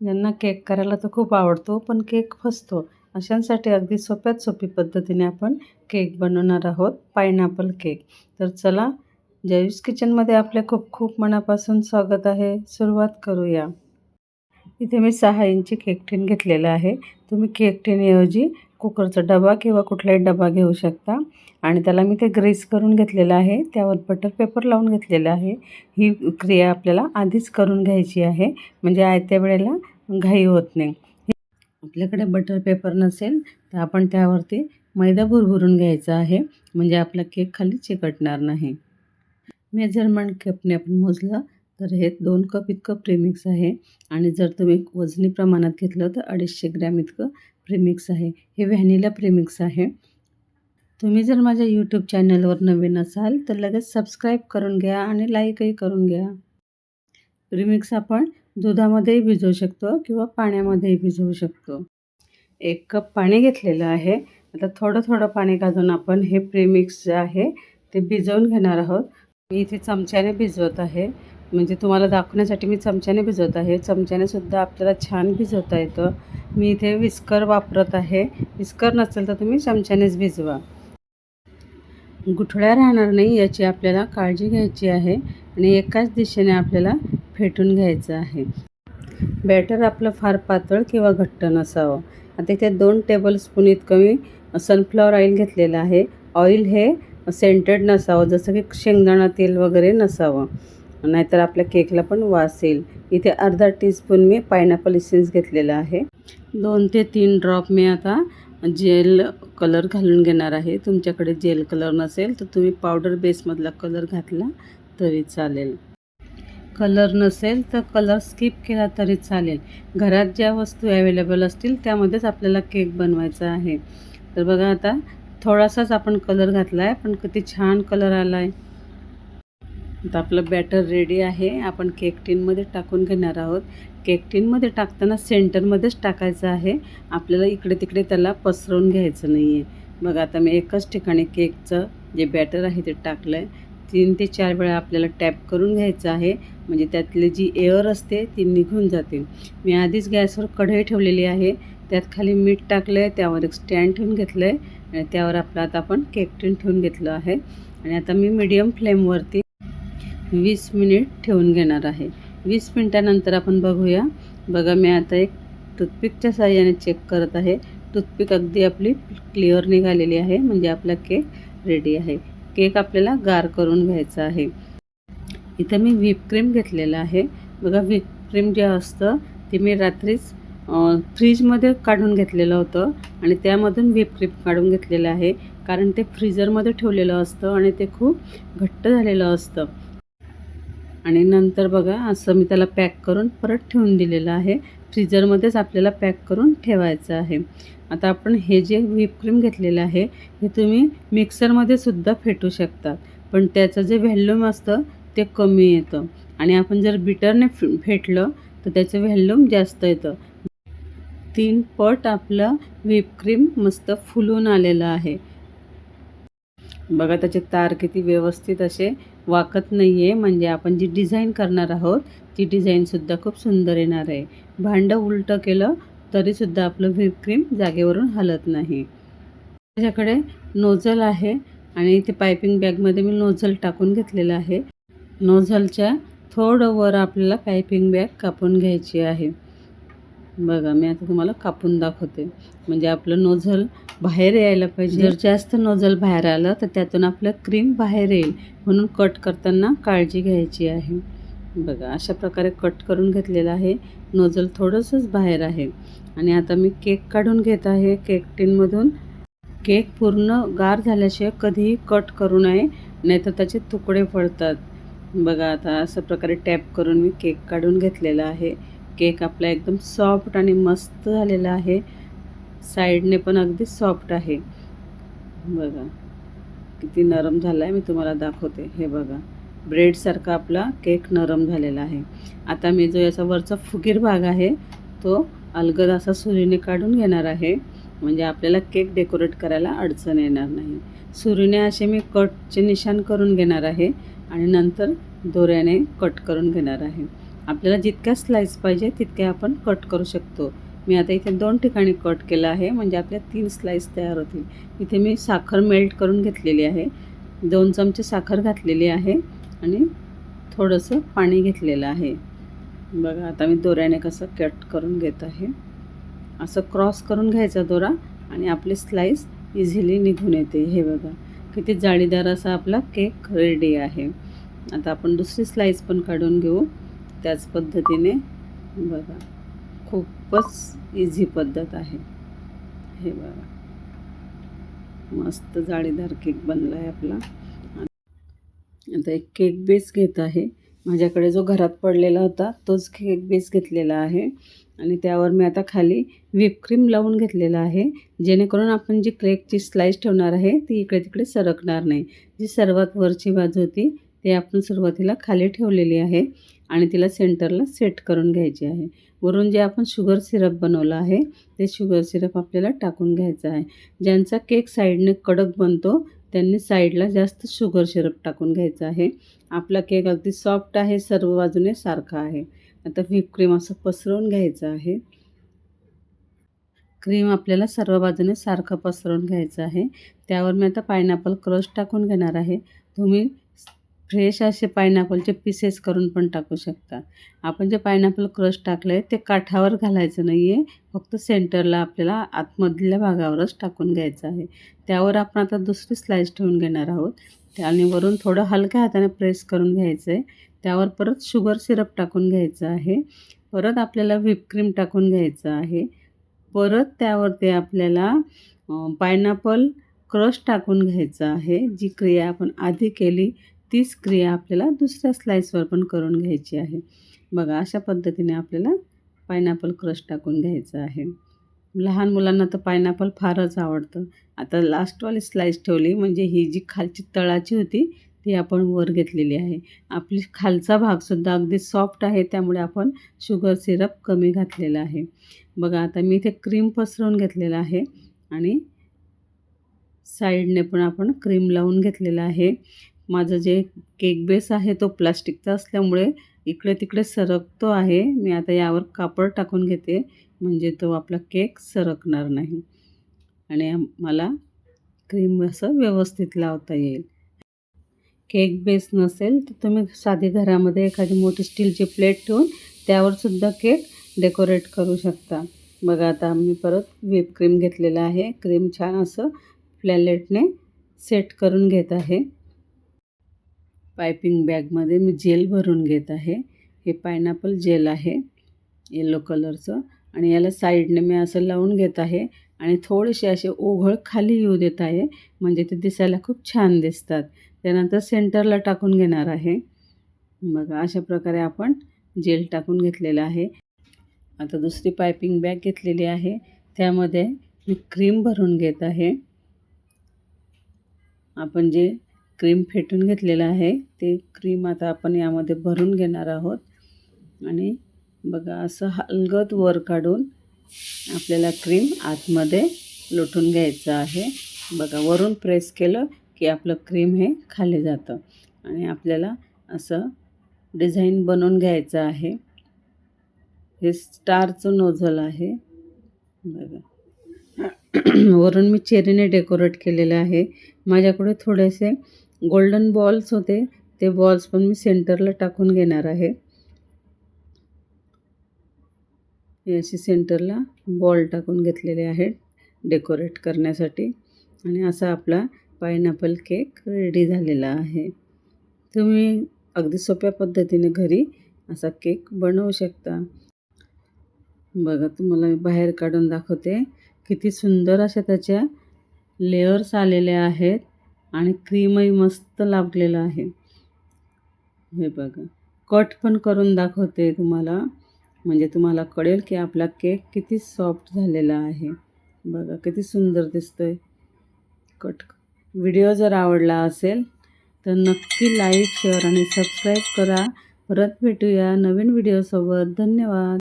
ज्यांना केक करायला तर खूप आवडतो पण केक फसतो. अशांसाठी अगदी सोप्यात सोपी पद्धतीने आपण केक बनवणार आहोत पायनॅपल केक. तर चला जयूस किचनमध्ये आपले खूप खूप मनापासून स्वागत आहे. सुरुवात करूया. इथे मी सहा इंची केक टीन घेतलेला आहे. तुम्ही केक टीनऐवजी कुकरचा डबा किंवा कुठलाही डबा घेऊ शकता. आणि त्याला मी ते ग्रेस करून घेतलेलं आहे. त्यावर बटर पेपर लावून घेतलेलं आहे. ही क्रिया आपल्याला आधीच करून घ्यायची आहे. म्हणजे आयत्या वेळेला घाई होत नाही. आपल्याकडे बटर पेपर नसेल तर आपण त्यावरती मैदा भुरभुरून घ्यायचा आहे. म्हणजे आपला केक खाली चिकटणार नाही. मेजरमेंट कपने आपण मोजलं तर हे दोन कप इतकं प्रीमिक्स आहे. आणि जर तुम्ही वजनी प्रमाणात घेतलं तर अडीचशे ग्रॅम इतकं प्रीमिक्स आहे. हे व्हॅनिला प्रिमिक्स आहे. तुम्ही जर माझ्या यूट्यूब चॅनलवर नवीन असाल तर लगेच सबस्क्राईब करून घ्या आणि लाईकही करून घ्या. प्रिमिक्स आपण दुधामध्येही भिजवू शकतो किंवा पाण्यामध्येही भिजवू शकतो. एक कप पाणी घेतलेलं आहे. आता थोडं थोडं पाणी घालून आपण हे प्रिमिक्स जे आहे ते भिजवून घेणार आहोत. मी इथे चमच्याने भिजवत आहे. म्हणजे तुम्हाला दाखवण्यासाठी मी चमच्याने भिजवत आहे. चमच्याने सुद्धा आपल्याला छान भिजवता येतं. मी इथे विस्कर वापरत आहे. विस्कर नसेल तर तुम्ही चमच्यानेच भिजवा. गुठळ्या राहणार नाही याची आपल्याला काळजी घ्यायची आहे आणि एकाच दिशेने आपल्याला फेटून घ्यायचं आहे. बॅटर आपलं फार पातळ किंवा घट्ट नसावं. आता इथे दोन टेबलस्पून इतकं मी सनफ्लॉवर ऑइल घेतलेलं आहे. ऑइल हे सेंटेड नसावं. जसं की शेंगदाणा तेल वगैरे नसावं. नाहीतर आपल्या केकला पण वास येईल. इथे अर्धा टीस्पून मी पायनॅपल इसेन्स घेतलेला आहे. दोन ते तीन ड्रॉप मी आता जेल कलर घालून घेणार आहे. तुमच्याकडे जेल कलर नसेल तर तुम्ही पावडर बेसमधला कलर घातला तरी चालेल. कलर नसेल तर कलर स्किप केला तरी चालेल. घरात ज्या वस्तू अवेलेबल असतील त्यामध्येच आपल्याला केक बनवायचा आहे. तर बघा आता थोडासाच आपण कलर घातला आहे पण किती छान कलर आला आहे आता आपलं बॅटर रेडी आहे. आपण केक टीनमध्ये टाकून घेणार आहोत. केक टीनमध्ये टाकताना सेंटरमध्येच टाकायचं आहे. आपल्याला इकडे तिकडे त्याला पसरवून घ्यायचं नाही आहे बघा आता मी एकाच ठिकाणी केकचं जे बॅटर आहे ते टाकलं आहे तीन ते चार वेळा आपल्याला टॅप करून घ्यायचं आहे. म्हणजे त्यातली जी एअर असते ती निघून जाते. मी आधीच गॅसवर कढई ठेवलेली आहे. त्यात खाली मीठ टाकलं आहे त्यावर एक स्टँड ठेवून घेतलं आहे आणि त्यावर आपलं आता आपण केक टीन ठेवून घेतलं आहे. आणि आता मी मीडियम फ्लेमवरती वीस मिनिट ठेवून घेणार आहे. वीस मिनटानंतर आपण बघूया. बघा मी आता एक टूथपिकच्या साह्याने चेक करत आहे. टूथपिक अगदी आपली क्लिअर निघालेली आहे म्हणजे आपला केक रेडी आहे. केक आपल्याला गार करून घ्यायचा आहे. इथं मी व्हीप क्रीम घेतलेलं आहे. बघा व्हीप क्रीम जे असतं ते मी रात्रीच फ्रीजमध्ये काढून घेतलेलं होतं आणि त्यामधून व्हीप क्रीम काढून घेतलेलं आहे. कारण ते फ्रीजरमध्ये ठेवलेलं असतं आणि ते खूप घट्ट झालेलं असतं. आणि नंतर बघा असं मी त्याला पॅक करून परत ठेवून दिलेलं आहे. फ्रीजरमध्येच आपल्याला पॅक करून ठेवायचं आहे. आता आपण हे जे व्हिपक्रीम घेतलेलं आहे हे तुम्ही मिक्सरमध्ये सुद्धा फेटू शकतात पण त्याचं जे व्हॅल्यूम असतं ते कमी येतं. आणि आपण जर बिटरने फेटलं तर त्याचं व्हॅल्यूम जास्त येतं. तीन पट आपलं व्हिपक्रीम मस्त फुलून आलेलं आहे. बघा त्याचे तार किती व्यवस्थित असे वाकत नाही आहे म्हणजे आपण जी डिझाईन करणार आहोत ती डिझाईनसुद्धा खूप सुंदर येणार आहे. भांडं उलटं केलं तरीसुद्धा आपलं व्हीप क्रीम जागेवरून हलत नाही. त्याच्याकडे नोझल आहे आणि इथे पायपिंग बॅगमध्ये मी नोझल टाकून घेतलेलं आहे. नोझलच्या थोडं वर आपल्याला पायपिंग बॅग कापून घ्यायची आहे. बघा मी आता तुम्हाला कापून दाखवते. म्हणजे आपलं नोझल बाहेर यायला पाहिजे. जर जास्त नोझल बाहेर आलं तर त्यातून आपलं क्रीम बाहेर येईल. म्हणून कट करताना काळजी घ्यायची आहे. बघा अशा प्रकारे कट करून घेतलेलं आहे. नोझल थोडंसंच बाहेर आहे. आणि आता मी केक काढून घेत आहे. केक टीनमधून केक पूर्ण गार झाल्याशिवाय कधीही कट करू नये नाहीतर त्याचे तुकडे पडतात बघा आता अशा प्रकारे टॅप करून मी केक काढून घेतलेला आहे. केक आपला एकदम सॉफ्ट आणि मस्त झालेला आहे. साईडने पण अगदी सॉफ्ट आहे. बघा किती नरम झाला आहे मी तुम्हाला दाखवते. हे बघा ब्रेडसारखा आपला केक नरम झालेला आहे. आता मी जो याचा वरचा फुगीर भाग आहे तो अलगद असा सुरीने काढून घेणार आहे. म्हणजे आपल्याला केक डेकोरेट करायला अडचण येणार नाही. सुरीने असे मी कटचे निशाण करून घेणार आहे आणि नंतर दोऱ्याने कट करून घेणार आहे. आपल्याला जितक्या स्लाईस पाहिजे तितक्या आपण कट करू शकतो. मी आता इथे दोन ठिकाणी कट केलं आहे. म्हणजे आपल्या तीन स्लाईस तयार होतील. इथे मी साखर मेल्ट करून घेतलेली आहे. दोन चमचे साखर घातलेली आहे. आणि थोडंसं पाणी घेतलेलं आहे. बघा आता मी दोऱ्याने कसं कट करून घेत आहे. असं क्रॉस करून घ्यायचा दोरा आणि आपली स्लाईस इझिली निघून येते. हे बघा किती जाळीदार असा आपला केक रेडी आहे. आता आपण दुसरी स्लाईस पण काढून घेऊ. त्याच पद्धतीने बघा. खूपच इझी पद्धत आहे. हे बघा. मस्त जाळीदार केक बनला आहे आपला. आता एक केक बेस घेत आहे. माझ्याकडे जो घरात पडलेला होता तोच केक बेस घेतलेला आहे. आणि त्यावर मी आता खाली विपक्रीम लावून घेतलेला आहे. जेणेकरून आपण जी केकची स्लाईस ठेवणार आहे ती इकडे तिकडे सरकणार नाही. जी सर्वात वरची बाजू होती ते आपण सुरुवातीला खाली ठेवलेली आहे आणि तिला सेंटरला सेट करून घ्यायची आहे. वरून जे आपण शुगर सिरप बनवलं आहे ते शुगर सिरप आपल्याला टाकून घ्यायचं आहे. ज्यांचा केक साईडने कडक बनतो त्यांनी साईडला जास्त शुगर सिरप टाकून घ्यायचा आहे. आपला केक अगदी सॉफ्ट आहे सर्व बाजूने सारखा आहे. आता व्हीप क्रीम असं पसरवून घ्यायचं आहे. क्रीम आपल्याला सर्व बाजूने सारखं पसरवून घ्यायचं आहे. त्यावर मी आता पायनॅपल क्रश टाकून घेणार आहे. तुम्ही फ्रेश असे पायनॅपलचे पीसेस करून पण टाकू शकता. आपण जे पायनॅपल क्रश टाकलं आहे ते काठावर घालायचं नाही आहे फक्त सेंटरला आपल्याला आतमधल्या भागावरच टाकून घ्यायचं आहे. त्यावर आपण आता दुसरी स्लाईस ठेवून घेणार आहोत. आणि वरून थोडं हलक्या हाताने प्रेस करून घ्यायचं आहे त्यावर परत शुगर सिरप टाकून घ्यायचं आहे. परत आपल्याला व्हिपक्रीम टाकून घ्यायचं आहे. परत त्यावरती आपल्याला पायनॅपल क्रश टाकून घ्यायचं आहे. जी क्रिया आपण आधी केली तीच क्रिया आपल्याला दुसऱ्या स्लाईसवर पण करून घ्यायची आहे. बघा अशा पद्धतीने आपल्याला पायनॅपल क्रश टाकून घ्यायचं आहे. लहान मुलांना तर पायनॅपल फारच आवडतं. आता लास्टवाली स्लाईस ठेवली म्हणजे ही जी खालची तळाची होती ती आपण वर घेतलेली आहे. आपली खालचा भागसुद्धा अगदी सॉफ्ट आहे त्यामुळे आपण शुगर सिरप कमी घातलेला आहे. बघा आता मी इथे क्रीम पसरवून घेतलेलं आहे आणि साईडने पण आपण क्रीम लावून घेतलेलं आहे. माझं जे केक बेस आहे तो प्लास्टिकचा असल्यामुळे इकडे तिकडे सरकतो आहे. मी आता यावर कापड टाकून घेते. म्हणजे तो आपला केक सरकणार नाही. आणि मला क्रीम असं व्यवस्थित लावता येईल. केक बेस नसेल तर तुम्ही साधी घरामध्ये एखादी मोठी स्टीलची प्लेट ठेवून त्यावरसुद्धा केक डेकोरेट करू शकता. बघा आता आम्ही परत व्हीप क्रीम घेतलेलं आहे. क्रीम छान असं फ्लॅलेटने सेट करून घेत आहे. पायपिंग बॅगमध्ये मी जेल भरून घेत आहे. हे पायनॅपल जेल आहे येलो कलरचं आणि याला साईडने मी असं लावून घेत आहे आणि थोडेसे असे ओघळ खाली येऊ देत आहे म्हणजे ते दिसायला खूप छान दिसतात. त्यानंतर सेंटरला टाकून घेणार आहे. बघा अशा प्रकारे आपण जेल टाकून घेतलेलं आहे. आता दुसरी पायपिंग बॅग घेतलेली आहे. त्यामध्ये मी क्रीम भरून घेत आहे. आपण जे क्रीम फेटून घेतलेलं आहे. ते क्रीम आता आपण यामध्ये भरून घेणार आहोत. आणि बघा असं हलगत वर काढून आपल्याला क्रीम आतमध्ये लोटून घ्यायचं आहे. बघा वरून प्रेस केलं की आपलं क्रीम हे खाली जातं. आणि आपल्याला असं डिझाईन बनवून घ्यायचं आहे. हे स्टारचं नोझल आहे. बघा. वरून मी चेरीने डेकोरेट केलेलं आहे. माझ्याकडे थोडेसे गोल्डन बॉल्स होते. ते बॉल्स पण मी सेंटरला टाकून घेणार आहे. अशी सेंटरला बॉल टाकून घेतलेले आहेत डेकोरेट करण्यासाठी. आणि असा आपला पायनॅपल केक रेडी झालेला आहे. तुम्ही अगदी सोप्या पद्धतीने घरी असा केक बनवू शकता. बघा तुम्हाला मी बाहेर काढून दाखवते. किती सुंदर अशा त्याच्या लेअर्स आलेल्या आहेत. आणि क्रीमही मस्त लाभलेलं आहे. हे बघा. कट पण करून दाखवते तुम्हाला. म्हणजे तुम्हाला कळेल की आपला केक किती सॉफ्ट झालेला आहे. बघा किती सुंदर दिसतो आहे कट. व्हिडिओ जर आवडला असेल तर नक्की लाईक शेअर आणि सबस्क्राईब करा. परत भेटूया नवीन व्हिडिओसोबत. धन्यवाद.